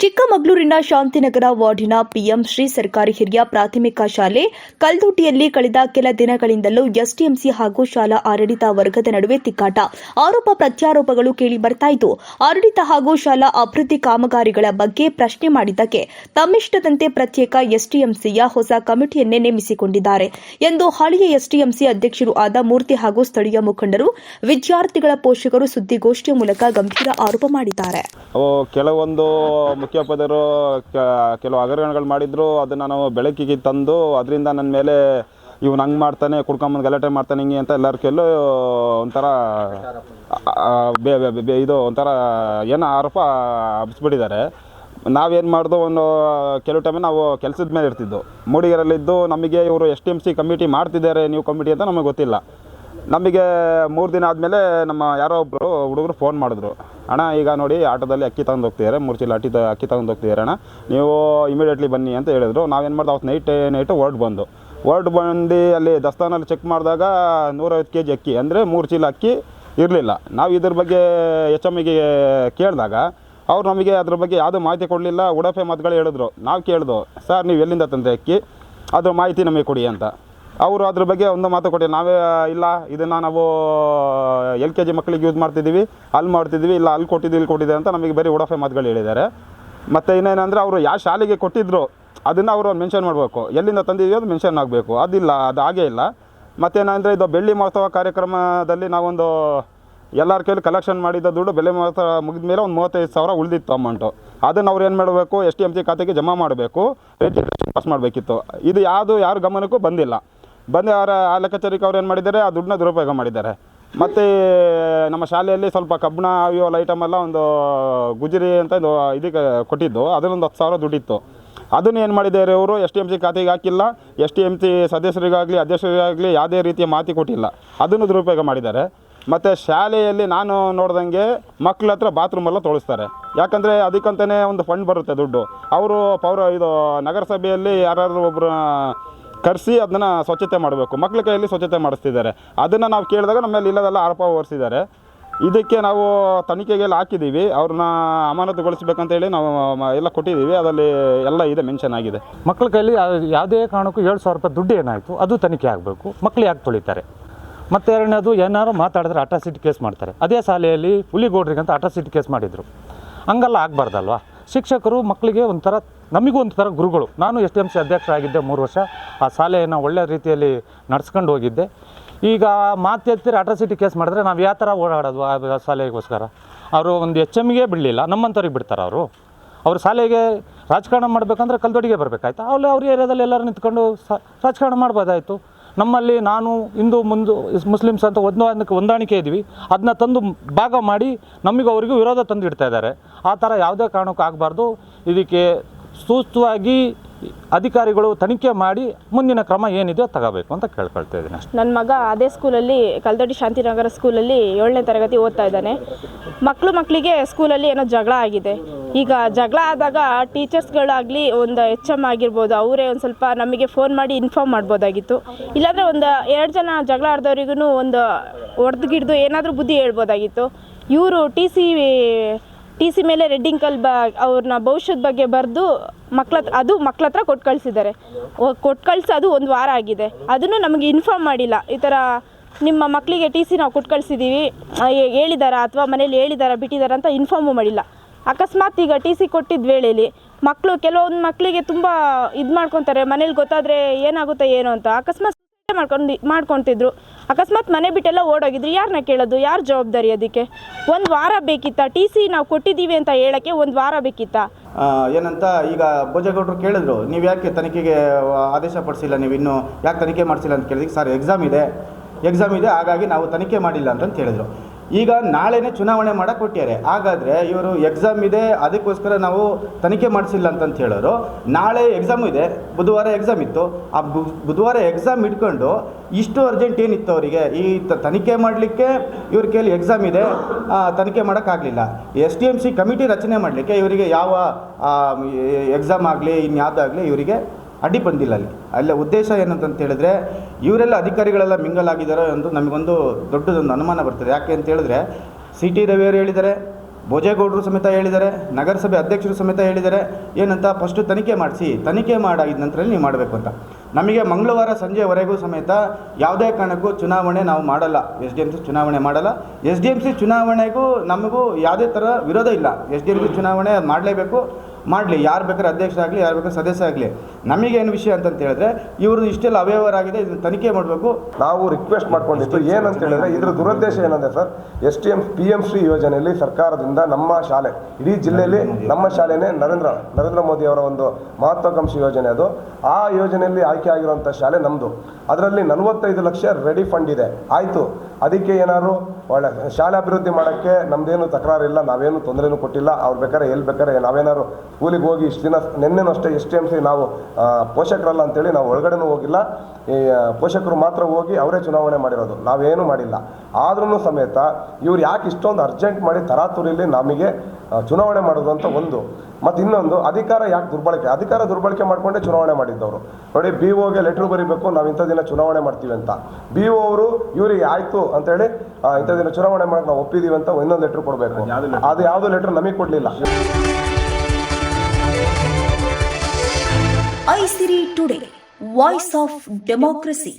ಚಿಕ್ಕಮಗಳೂರಿನ ಶಾಂತಿನಗರ ವಾರ್ಡಿನ ಪಿಎಂ ಶ್ರೀ ಸರ್ಕಾರಿ ಹಿರಿಯ ಪ್ರಾಥಮಿಕ ಶಾಲೆ ಕಲ್ದೋಟಿಯಲ್ಲಿ ಕಳೆದ ಕೆಲ ದಿನಗಳಿಂದಲೂ ಎಸ್ಡಿಎಂಸಿ ಹಾಗೂ ಶಾಲಾ ಆಡಳಿತ ವರ್ಗದ ನಡುವೆ ತಿಕ್ಕಾಟ. ಆರೋಪ ಪ್ರತ್ಯಾರೋಪಗಳು ಕೇಳಿ ಬರ್ತಾಯಿತು ಆಡಳಿತ ಹಾಗೂ ಶಾಲಾ ಅಭಿವೃದ್ಧಿ ಕಾಮಗಾರಿಗಳ ಬಗ್ಗೆ ಪ್ರಶ್ನೆ ಮಾಡಿದ್ದಕ್ಕೆ ತಮ್ಮಿಷ್ಟದಂತೆ ಪ್ರತ್ಯೇಕ ಎಸ್ಡಿಎಂಸಿಯ ಹೊಸ ಕಮಿಟಿಯನ್ನೇ ನೇಮಿಸಿಕೊಂಡಿದ್ದಾರೆ ಎಂದು ಹಳೆಯ ಎಸ್ಡಿಎಂಸಿ ಅಧ್ಯಕ್ಷರು ಆದ ಮೂರ್ತಿ ಹಾಗೂ ಸ್ಥಳೀಯ ಮುಖಂಡರು, ವಿದ್ಯಾರ್ಥಿಗಳ ಪೋಷಕರು ಸುದ್ದಿಗೋಷ್ಠಿಯ ಮೂಲಕ ಗಂಭೀರ ಆರೋಪ ಮಾಡಿದ್ದಾರೆ. ಕೆಲವೊಂದು ಮುಖ್ಯೋಪಾಧ್ಯಾಯರು ಕೆಲವು ಹಗರಣಗಳು ಮಾಡಿದ್ರು, ಅದನ್ನು ನಾವು ಬೆಳಕಿಗೆ ತಂದು, ಅದರಿಂದ ನನ್ನ ಮೇಲೆ ಇವ್ನು ಹಂಗೆ ಮಾಡ್ತಾನೆ, ಕುಡ್ಕೊಂಬಂದು ಗಲಾಟೆ ಮಾಡ್ತಾನೆ, ಹಿಂಗೆ ಅಂತ ಎಲ್ಲರೂ ಕೆಲವು ಒಂಥರ ಬೇ- ಬೇ- ಇದು ಒಂಥರ ಏನೋ ಆರೋಪ ಹಬ್ಬಿಸ್ಬಿಟ್ಟಿದ್ದಾರೆ ನಾವೇನು ಮಾಡ್ದು, ಒಂದು ಕೆಲವು ಟೈಮ್ ನಾವು ಕೆಲಸದ ಮೇಲೆ ಇರ್ತಿದ್ದು. ಮೂಡಿಗೆರಲ್ಲಿದ್ದು ನಮಗೆ ಇವರು S T M C committee ಮಾಡ್ತಿದ್ದಾರೆ, ನೀವು ಕಮಿಟಿ ಅಂತ ನಮಗೆ ಗೊತ್ತಿಲ್ಲ. ನಮಗೆ ಮೂರು ದಿನ ಆದಮೇಲೆ ನಮ್ಮ ಯಾರೋ ಒಬ್ಬರು ಹುಡುಗರು ಫೋನ್ ಮಾಡಿದ್ರು. ಅಣ್ಣ, ಈಗ ನೋಡಿ ಆಟೋದಲ್ಲಿ ಅಕ್ಕಿ ತಗೊಂಡು ಹೋಗ್ತಿದ್ದಾರೆ ಮೂರು ಚೀಲ ಅಟ್ಟಿ ಅಕ್ಕಿ ತಗೊಂಡು ಹೋಗ್ತಿದ್ದಾರೆ ಅಣ್ಣ. ನೀವು ಇಮಿಡಿಯೇಟ್ಲಿ ಬನ್ನಿ ಅಂತ ಹೇಳಿದ್ರು. ನಾವೇನು ಮಾಡ್ದೆ ಅವತ್ತು ನೈಟ್ ನೈಟು ಹೊರ್ಟ್ ಬಂದು. ಹೊರ್ಟ್ ಬಂದು ಅಲ್ಲಿ ದಸ್ತಾನಲ್ಲಿ ಚೆಕ್ ಮಾಡಿದಾಗ ನೂರೈವತ್ತು ಕೆ ಜಿ ಅಕ್ಕಿ, ಅಂದರೆ ಮೂರು ಚೀಲ ಅಕ್ಕಿ ಇರಲಿಲ್ಲ. ನಾವು ಇದ್ರ ಬಗ್ಗೆ ಎಚ್ ಎಮ್ಮಿಗೆ ಕೇಳಿದಾಗ, ಅವ್ರು ನಮಗೆ ಅದ್ರ ಬಗ್ಗೆ ಯಾವುದೂ ಮಾಹಿತಿ ಕೊಡಲಿಲ್ಲ. ಉಡಪೆ ಮಾತುಗಳು ಹೇಳಿದ್ರು. ನಾವು ಕೇಳಿದ್ವು ಸರ್, ನೀವು ಎಲ್ಲಿಂದ ತಂದೆ ಅಕ್ಕಿ? ಅದ್ರ ಮಾಹಿತಿ ನಮಗೆ ಕೊಡಿ ಅಂತ. ಅವರು ಅದ್ರ ಬಗ್ಗೆ ಒಂದು ಮಾತು ಕೊಟ್ಟಿಲ್ಲ ನಾವೇ ಇಲ್ಲ, ಇದನ್ನು ನಾವು ಎಲ್ ಕೆ ಜಿ ಮಕ್ಕಳಿಗೆ ಯೂಸ್ ಮಾಡ್ತಿದ್ದೀವಿ. ಅಲ್ಲಿ ಮಾಡ್ತಿದ್ದೀವಿ, ಇಲ್ಲ, ಅಲ್ಲಿ ಕೊಟ್ಟಿದ್ದೀವಿ ಇಲ್ಲಿ ಕೊಟ್ಟಿದೆ ಅಂತ ನಮಗೆ ಬರೀ ಉಡಫೆ ಮಾತುಗಳು ಹೇಳಿದ್ದಾರೆ. ಮತ್ತು ಇನ್ನೇನಂದರೆ ಅವರು ಯಾವ ಶಾಲೆಗೆ ಕೊಟ್ಟಿದ್ರು ಅದನ್ನು ಅವರು ಮೆನ್ಷನ್ ಮಾಡಬೇಕು. ಎಲ್ಲಿಂದ ತಂದಿದೆಯೋ ಅದು ಮೆನ್ಷನ್ ಆಗಬೇಕು. ಅದಿಲ್ಲ, ಅದು ಹಾಗೇ ಇಲ್ಲ. ಮತ್ತೇನಂದರೆ ಇದು ಬೆಳ್ಳಿ ಮಹೋತ್ಸವ ಕಾರ್ಯಕ್ರಮದಲ್ಲಿ ನಾವೊಂದು ಎಲ್ಲರ ಕೈಲಿ ಕಲೆಕ್ಷನ್ ಮಾಡಿದ ದುಡ್ಡು ಬೆಲೆ ಮಹೋತ್ಸವ ಮುಗಿದ ಮೇಲೆ ಒಂದು ಮೂವತ್ತೈದು ಸಾವಿರ ಉಳಿದಿತ್ತು ಅಮೌಂಟು ಅದನ್ನು ಅವ್ರು ಏನು ಮಾಡಬೇಕು, ಎಸ್ ಟಿ ಎಂ ಸಿ ಖಾತೆಗೆ ಜಮಾ ಮಾಡಬೇಕು. ಪಾಸ್ ಮಾಡಬೇಕಿತ್ತು. ಇದು ಯಾವುದು, ಯಾರ ಗಮನಕ್ಕೂ ಬಂದಿಲ್ಲ. ಬಂದು ಅವರ ಆ ಲೆಕ್ಕಾಚಾರಕ್ಕೆ ಅವ್ರು ಏನು ಮಾಡಿದ್ದಾರೆ? ಆ ದುಡ್ಡನ್ನ ದುರುಪಯೋಗ ಮಾಡಿದ್ದಾರೆ. ಮತ್ತು ನಮ್ಮ ಶಾಲೆಯಲ್ಲಿ ಸ್ವಲ್ಪ ಕಬ್ಬಣ ಅವಿಯೋಲ್ ಐಟಮ್ ಎಲ್ಲ ಒಂದು ಗುಜರಿ ಅಂತ ಒಂದು ಇದಕ್ಕೆ ಕೊಟ್ಟಿದ್ದು. ಅದನ್ನೊಂದು ಹತ್ತು ಸಾವಿರ ದುಡ್ಡಿತ್ತು. ಅದನ್ನು ಏನು ಮಾಡಿದ್ದಾರೆ ಅವರು ಎಸ್ ಟಿ ಎಂ ಸಿ ಖಾತೆಗೆ ಹಾಕಿಲ್ಲ. ಎಸ್ ಟಿ ಎಂ ಸಿ ಸದಸ್ಯರಿಗಾಗಲಿ, ಅಧ್ಯಕ್ಷರಿಗಾಗಲಿ ಯಾವುದೇ ರೀತಿಯ ಮಾತಿ ಕೊಟ್ಟಿಲ್ಲ. ಅದನ್ನು ದುರುಪಯೋಗ ಮಾಡಿದ್ದಾರೆ. ಮತ್ತು ಶಾಲೆಯಲ್ಲಿ ನಾನು ನೋಡ್ದಂಗೆ ಮಕ್ಳ ಹತ್ರ ಬಾತ್ರೂಮೆಲ್ಲ ತೊಳಿಸ್ತಾರೆ. ಯಾಕಂದರೆ ಅದಕ್ಕಂತಲೇ ಒಂದು ಫಂಡ್ ಬರುತ್ತೆ ದುಡ್ಡು. ಅವರು ಪೌರ ಇದು ನಗರಸಭೆಯಲ್ಲಿ ಯಾರಾದರೂ ಒಬ್ಬರು ಕರೆಸಿ ಅದನ್ನು ಸ್ವಚ್ಛತೆ ಮಾಡಬೇಕು. ಮಕ್ಳ ಕೈಯಲ್ಲಿ ಸ್ವಚ್ಛತೆ ಮಾಡಿಸ್ತಿದ್ದಾರೆ. ಅದನ್ನು ನಾವು ಕೇಳಿದಾಗ ನಮ್ಮ ಮೇಲೆ ಇಲ್ಲದೆಲ್ಲ ಆರೋಪ ಹೊರಿಸಿದ್ದಾರೆ. ಇದಕ್ಕೆ ನಾವು ತನಿಖೆಗೆಲ್ಲ ಹಾಕಿದ್ದೀವಿ. ಅವ್ರನ್ನ ಅಮಾನತುಗೊಳಿಸ್ಬೇಕಂತೇಳಿ ನಾವು, ಮ- ಎಲ್ಲ ಕೊಟ್ಟಿದ್ದೀವಿ. ಅದರಲ್ಲಿ ಎಲ್ಲ ಇದೆ, ಮೆನ್ಷನ್ ಆಗಿದೆ. ಮಕ್ಕಳ ಕೈಯಲ್ಲಿ ಯಾವುದೇ ಕಾರಣಕ್ಕೂ ಏಳು ಸಾವಿರ ರೂಪಾಯಿ ದುಡ್ಡು ಏನಾಯಿತು? ಅದು ತನಿಖೆ ಆಗಬೇಕು. ಮಕ್ಕಳು ಯಾಕೆ ತೊಳಿತಾರೆ? ಮತ್ತು ಎರಡನೇದು, ಏನಾದ್ರು ಮಾತಾಡಿದ್ರೆ ಅಟ್ರಾಸಿಟಿ ಕೇಸ್ ಮಾಡ್ತಾರೆ. ಅದೇ ಶಾಲೆಯಲ್ಲಿ ಹುಲಿಗೌಡ್ರಿಗಂತ ಅಟ್ರಾಸಿಟಿ ಕೇಸ್ ಮಾಡಿದರು. ಹಂಗಲ್ಲ ಆಗಬಾರ್ದಲ್ವಾ? ಶಿಕ್ಷಕರು ಮಕ್ಕಳಿಗೆ ಒಂಥರ ನಮಗೂ ಒಂಥರ ಗುರುಗಳು. ನಾನು ಎಸ್ ಡಿ ಎಂ ಸಿ ಅಧ್ಯಕ್ಷರಾಗಿದ್ದೆ ಮೂರು ವರ್ಷ. ಆ ಶಾಲೆಯನ್ನು ಒಳ್ಳೆಯ ರೀತಿಯಲ್ಲಿ ನಡ್ಸ್ಕೊಂಡು ಹೋಗಿದ್ದೆ. ಈಗ ಮಾತು ಎತ್ತಿರ ಅಟ್ರಾಸಿಟಿ ಕೇಸ್ ಮಾಡಿದ್ರೆ ನಾವು ಯಾವ ಥರ ಓಡಾಡೋದು ಆ ಶಾಲೆಗೋಸ್ಕರ? ಅವರು ಒಂದು ಎಚ್ ಎಮ್ಗೆ ಬಿಡಲಿಲ್ಲ ನಮ್ಮಂಥವ್ರಿಗೆ ಬಿಡ್ತಾರೆ ಅವರು. ಅವ್ರ ಶಾಲೆಗೆ ರಾಜಕಾರಣ ಮಾಡಬೇಕಂದ್ರೆ ಕಲ್ದೊಡಿಗೆ ಬರಬೇಕಾಯ್ತು ಅಲ್ಲಿ ಅವ್ರ ಏರಿಯಾದಲ್ಲಿ ಎಲ್ಲರೂ ನಿಂತ್ಕೊಂಡು ರಾಜಕಾರಣ ಮಾಡ್ಬೋದಾಯಿತು. ನಮ್ಮಲ್ಲಿ ನಾನು ಹಿಂದೂ ಮುಂದು ಮುಸ್ಲಿಮ್ಸ್ ಅಂತ ಒಂದಕ್ಕೆ ಹೊಂದಾಣಿಕೆ ಇದ್ದೀವಿ. ಅದನ್ನ ತಂದು ಭಾಗ ಮಾಡಿ ನಮಗೂ ಅವರಿಗೂ ವಿರೋಧ ತಂದು ಇಡ್ತಾ ಇದ್ದಾರೆ. ಆ ಥರ ಯಾವುದೇ ಕಾರಣಕ್ಕೂ ಆಗಬಾರ್ದು. ಇದಕ್ಕೆ ಸೂಕ್ತವಾಗಿ ಅಧಿಕಾರಿಗಳು ತನಿಖೆ ಮಾಡಿ ಮುಂದಿನ ಕ್ರಮ ಏನಿದೆಯೋ ತಗೋಬೇಕು ಅಂತ ಕೇಳ್ಕೊಳ್ತಾ ಇದ್ದೀನಿ ನನ್ನ ಮಗ ಅದೇ ಸ್ಕೂಲಲ್ಲಿ ಕಲ್ದಡಿ ಶಾಂತಿನಗರ ಸ್ಕೂಲಲ್ಲಿ ಏಳನೇ ತರಗತಿ ಓದ್ತಾ ಇದ್ದಾನೆ. ಮಕ್ಕಳು ಮಕ್ಕಳಿಗೆ ಸ್ಕೂಲಲ್ಲಿ ಏನೋ ಜಗಳ ಆಗಿದೆ. ಈಗ ಜಗಳ ಆದಾಗ ಟೀಚರ್ಸ್ಗಳಾಗಲಿ ಒಂದು ಎಚ್ ಎಂ ಆಗಿರ್ಬೋದು, ಅವರೇ ಒಂದು ಸ್ವಲ್ಪ ನಮಗೆ ಫೋನ್ ಮಾಡಿ ಇನ್ಫಾರ್ಮ್ ಮಾಡ್ಬೋದಾಗಿತ್ತು. ಇಲ್ಲಾಂದರೆ ಒಂದು ಎರಡು ಜನ ಜಗಳ ಆಡ್ದವ್ರಿಗೂ ಒಂದು ಹೊಡೆದು ಗಿಡ್ದು ಏನಾದರೂ ಬುದ್ಧಿ ಹೇಳ್ಬೋದಾಗಿತ್ತು. ಇವರು ಟಿ ಸಿ ಟಿ ಸಿ ಮೇಲೆ ರೆಡ್ಡಿಂಗ್ ಕಲ್ ಬ ಅವ್ರನ್ನ ಭವಿಷ್ಯದ ಬಗ್ಗೆ ಬರೆದು ಮಕ್ಳ ಹತ್ರ ಅದು ಮಕ್ಳ ಹತ್ರ ಕೊಟ್ಟು ಕಳಿಸಿದ್ದಾರೆ. ಕೊಟ್ಟು ಕಳ್ಸಿ ಅದು ಒಂದು ವಾರ ಆಗಿದೆ. ಅದನ್ನು ನಮಗೆ ಇನ್ಫಾರ್ಮ್ ಮಾಡಿಲ್ಲ. ಈ ಥರ ನಿಮ್ಮ ಮಕ್ಕಳಿಗೆ ಟಿ ಸಿ ನಾವು ಕೊಟ್ಟು ಕಳಿಸಿದ್ದೀವಿ ಹೇಳಿದಾರಾ ಅಥವಾ ಮನೇಲಿ ಹೇಳಿದಾರಾ ಬಿಟ್ಟಿದಾರ ಅಂತ ಇನ್ಫಾರ್ಮು ಮಾಡಿಲ್ಲ. ಅಕಸ್ಮಾತ್ ಈಗ ಟಿ ಸಿ ಕೊಟ್ಟಿದ್ದ ವೇಳೆಯಲ್ಲಿ ಮಕ್ಕಳು ಕೆಲವೊಂದು ಮಕ್ಕಳಿಗೆ ತುಂಬ ಇದು ಮಾಡ್ಕೊತಾರೆ, ಮನೇಲಿ ಗೊತ್ತಾದರೆ ಏನಾಗುತ್ತೆ ಏನು ಅಂತ. ಅಕಸ್ಮಾತ್ ಮಾಡ್ಕೊಂಡು ಮಾಡ್ಕೊತಿದ್ರು. ಅಕಸ್ಮಾತ್ ಮನೆ ಬಿಟ್ಟೆಲ್ಲ ಓಡೋಗಿದ್ರು. ಯಾರನ್ನ ಕೇಳೋದು? ಯಾರು ಜವಾಬ್ದಾರಿ ಅದಕ್ಕೆ? ಒಂದು ವಾರ ಬೇಕಿತ್ತಾ? ಟಿ ಸಿ ನಾವು ಕೊಟ್ಟಿದ್ದೀವಿ ಅಂತ ಹೇಳೋಕ್ಕೆ ಒಂದು ವಾರ ಬೇಕಿತ್ತಾ? ಏನಂತ ಈಗ ಭೋಜೇಗೌಡರು ಕೇಳಿದ್ರು, ನೀವು ಯಾಕೆ ತನಿಖೆಗೆ ಆದೇಶ ಪಡಿಸಿಲ್ಲ? ನೀವು ಇನ್ನೂ ಯಾಕೆ ತನಿಖೆ ಮಾಡಿಸಿಲ್ಲ? ಅಂತ ಕೇಳಿದಕ್ಕೆ, ಸರ್ ಎಕ್ಸಾಮ್ ಇದೆ. ಎಕ್ಸಾಮ್ ಇದೆ, ಹಾಗಾಗಿ ನಾವು ತನಿಖೆ ಮಾಡಿಲ್ಲ ಅಂತಂತ ಹೇಳಿದ್ರು ಈಗ ನಾಳೆನೇ ಚುನಾವಣೆ ಮಾಡಕ್ಕೆ ಕೊಟ್ಟಿದ್ದಾರೆ ಹಾಗಾದರೆ ಇವರು ಎಕ್ಸಾಮ್ ಇದೆ, ಅದಕ್ಕೋಸ್ಕರ ನಾವು ತನಿಖೆ ಮಾಡಿಸಿಲ್ಲ ಅಂತಂತ ಹೇಳೋರು. ನಾಳೆ ಎಕ್ಸಾಮ್ ಇದೆ, ಬುಧವಾರ ಎಕ್ಸಾಮ್ ಇತ್ತು. ಆ ಬುಧವಾರ ಎಕ್ಸಾಮ್ ಇಟ್ಕೊಂಡು ಇಷ್ಟು ಅರ್ಜೆಂಟ್ ಏನಿತ್ತು ಅವರಿಗೆ? ಈ ತನಿಖೆ ಮಾಡಲಿಕ್ಕೆ ಇವ್ರ ಕೈಲಿ ಎಕ್ಸಾಮ್ ಇದೆ. ತನಿಖೆ ಮಾಡೋಕ್ಕಾಗಲಿಲ್ಲ S T M C committee ರಚನೆ ಮಾಡಲಿಕ್ಕೆ ಇವರಿಗೆ ಯಾವ ಎಕ್ಸಾಮ್ ಆಗಲಿ ಇನ್ಯಾವುದಾಗಲಿ ಇವರಿಗೆ ಅಡ್ಡಿ ಬಂದಿಲ್ಲ ಅಲ್ಲಿ. ಅಲ್ಲ ಉದ್ದೇಶ ಏನಂತಂತ ಹೇಳಿದ್ರೆ, ಇವರೆಲ್ಲ ಅಧಿಕಾರಿಗಳೆಲ್ಲ ಮಿಂಗಲ್ ಆಗಿದ್ದಾರೆ ಎಂದು ನಮಗೊಂದು ದೊಡ್ಡದೊಂದು ಅನುಮಾನ ಬರ್ತದೆ. ಯಾಕೆ ಅಂತ ಹೇಳಿದ್ರೆ, ಸಿ ಟಿ ರವಿಯವರು ಹೇಳಿದ್ದಾರೆ, ಭೋಜೇಗೌಡರು ಸಮೇತ ಹೇಳಿದ್ದಾರೆ, ನಗರಸಭೆ ಅಧ್ಯಕ್ಷರು ಸಮೇತ ಹೇಳಿದ್ದಾರೆ, ಏನಂತ ಫಸ್ಟು ತನಿಖೆ ಮಾಡಿಸಿ, ತನಿಖೆ ಮಾಡಾಗಿದ್ದ ನಂತರ ನೀವು ಮಾಡಬೇಕು ಅಂತ. ನಮಗೆ ಮಂಗಳವಾರ ಸಂಜೆವರೆಗೂ ಸಮೇತ ಯಾವುದೇ ಕಾರಣಕ್ಕೂ ಚುನಾವಣೆ ನಾವು ಮಾಡಲ್ಲ. ಎಸ್ ಡಿ ಎಂ ಸಿ ಚುನಾವಣೆ ಮಾಡಲ್ಲ. ಎಸ್ ಡಿ ಎಂ ಸಿ ಚುನಾವಣೆಗೂ ನಮಗೂ ಯಾವುದೇ ಥರ ವಿರೋಧ ಇಲ್ಲ. ಎಸ್ ಡಿ ಎಂ ಸಿ ಚುನಾವಣೆ ಮಾಡಲೇಬೇಕು. ಮಾಡಲಿ ಯಾರು ಬೇಕಾದ್ರೆ ಅಧ್ಯಕ್ಷರಾಗಲಿ ಯಾರು ಬೇಕಾದ್ರೆ ಸದಸ್ಯ ಆಗಲಿ. ನಮಗೇನು ವಿಷಯ ಅಂತಂತ ಹೇಳಿದ್ರೆ ಇವರು ಇಷ್ಟೆಲ್ಲ ಅವ್ಯವಹಾರ ಆಗಿದೆ ಇದನ್ನು ತನಿಖೆ ಮಾಡಬೇಕು. ನಾವು ರಿಕ್ವೆಸ್ಟ್ ಮಾಡ್ಕೊಂಡಿದ್ದು ಏನಂತ ಹೇಳಿದ್ರೆ ಇದರ ದುರುದ್ದೇಶ ಏನಂದ್ರೆ sir S T M P M Shri ಯೋಜನೆಯಲ್ಲಿ ಸರ್ಕಾರದಿಂದ ನಮ್ಮ ಶಾಲೆ ಇಡೀ ಜಿಲ್ಲೆಯಲ್ಲಿ ನಮ್ಮ ಶಾಲೆನೇ ನರೇಂದ್ರ ನರೇಂದ್ರ ಮೋದಿ ಅವರ ಒಂದು ಮಹತ್ವಾಕಾಂಕ್ಷಿ ಯೋಜನೆ ಅದು. ಆ ಯೋಜನೆಯಲ್ಲಿ ಆಯ್ಕೆ ಆಗಿರುವಂಥ ಶಾಲೆ ನಮ್ಮದು ಅದರಲ್ಲಿ ನಲವತ್ತೈದು ಲಕ್ಷ ರೆಡಿ ಫಂಡ್ ಇದೆ. ಆಯಿತು. ಅದಕ್ಕೆ ಏನಾದ್ರು ಒಳ್ಳೆ ಶಾಲೆ ಅಭಿವೃದ್ಧಿ ಮಾಡೋಕ್ಕೆ ನಮ್ದೇನು ತಕರಾರಿಲ್ಲ, ನಾವೇನು ತೊಂದರೆನೂ ಕೊಟ್ಟಿಲ್ಲ. ಅವ್ರು ಬೇಕಾದ್ರೆ ಎಲ್ಲಿ ಬೇಕಾದ್ರೆ ನಾವೇನಾದ್ರು ಸ್ಕೂಲಿಗೆ ಹೋಗಿ ಇಷ್ಟು ದಿನ ನಿನ್ನೆನೂ ಅಷ್ಟೇ ಟಿ ಎಂ ಸಿ ನಾವು ಪೋಷಕರಲ್ಲ ಅಂತೇಳಿ ನಾವು ಒಳಗಡೆನೂ ಹೋಗಿಲ್ಲ. ಈ ಪೋಷಕರು ಮಾತ್ರ ಹೋಗಿ ಅವರೇ ಚುನಾವಣೆ ಮಾಡಿರೋದು. ನಾವೇನು ಮಾಡಿಲ್ಲ. ಆದ್ರೂ ಸಮೇತ ಇವ್ರು ಯಾಕೆ ಇಷ್ಟೊಂದು ಅರ್ಜೆಂಟ್ ಮಾಡಿ ತರಾತುರಿಲಿ ನಮಗೆ ಚುನಾವಣೆ ಮಾಡೋದು ಅಂತ ಒಂದು. ಮತ್ತು ಇನ್ನೊಂದು ಅಧಿಕಾರ ಯಾಕೆ ದುರ್ಬಳಕೆ? ಅಧಿಕಾರ ದುರ್ಬಳಕೆ ಮಾಡಿಕೊಂಡೇ ಚುನಾವಣೆ ಮಾಡಿದ್ದವರು. ನೋಡಿ ಬಿ ಓಗೆ ಲೆಟ್ರ್ ಬರೀಬೇಕು ನಾವು ಇಂಥ ದಿನ ಚುನಾವಣೆ ಮಾಡ್ತೀವಿ ಅಂತ. ಬಿ ಒ ಅವರು ಇವರಿಗೆ ಆಯಿತು ಅಂತೇಳಿ ಇಂಥ ದಿನ ಚುನಾವಣೆ ಮಾಡೋಕೆ ನಾವು ಒಪ್ಪಿದ್ದೀವಿ ಅಂತ ಇನ್ನೊಂದು ಲೆಟ್ರ್ ಕೊಡಬೇಕು. ಅದು ಯಾವುದು ಲೆಟ್ರ್ ನಮಗೆ ಕೊಡಲಿಲ್ಲ. Aisiri today voice of democracy.